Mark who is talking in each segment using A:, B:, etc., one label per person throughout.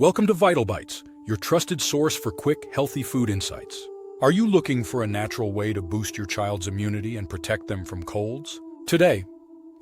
A: Welcome to Vital Bites, your trusted source for quick, healthy food insights. Are you looking for a natural way to boost your child's immunity and protect them from colds? Today,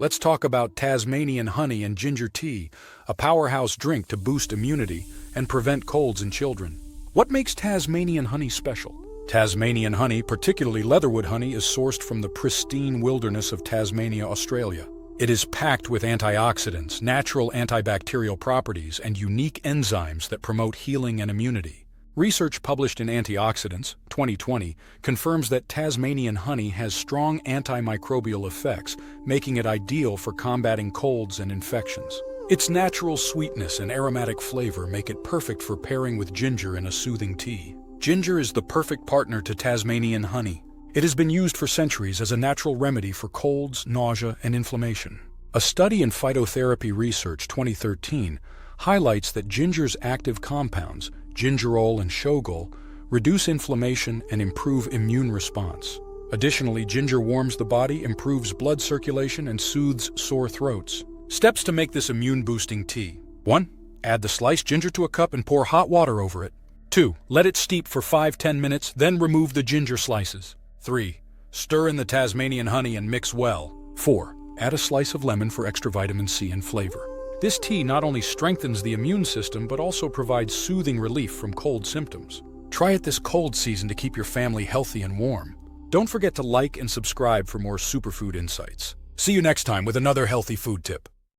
A: let's talk about Tasmanian honey and ginger tea, a powerhouse drink to boost immunity and prevent colds in children. What makes Tasmanian honey special? Tasmanian honey, particularly leatherwood honey, is sourced from the pristine wilderness of Tasmania, Australia. It is packed with antioxidants, natural antibacterial properties, and unique enzymes that promote healing and immunity. Research published in Antioxidants 2020 confirms that Tasmanian honey has strong antimicrobial effects, making it ideal for combating colds and infections. Its natural sweetness and aromatic flavor make it perfect for pairing with ginger in a soothing tea. Ginger is the perfect partner to Tasmanian honey. It has been used for centuries as a natural remedy for colds, nausea, and inflammation. A study in Phytotherapy Research 2013 highlights that ginger's active compounds, gingerol and shogol, reduce inflammation and improve immune response. Additionally, ginger warms the body, improves blood circulation, and soothes sore throats. Steps to make this immune boosting tea 1. Add the sliced ginger to a cup and pour hot water over it. 2. Let it steep for 5 10 minutes, then remove the ginger slices. 3. Stir in the Tasmanian honey and mix well. 4. Add a slice of lemon for extra vitamin C and flavor. This tea not only strengthens the immune system but also provides soothing relief from cold symptoms. Try it this cold season to keep your family healthy and warm. Don't forget to like and subscribe for more superfood insights. See you next time with another healthy food tip.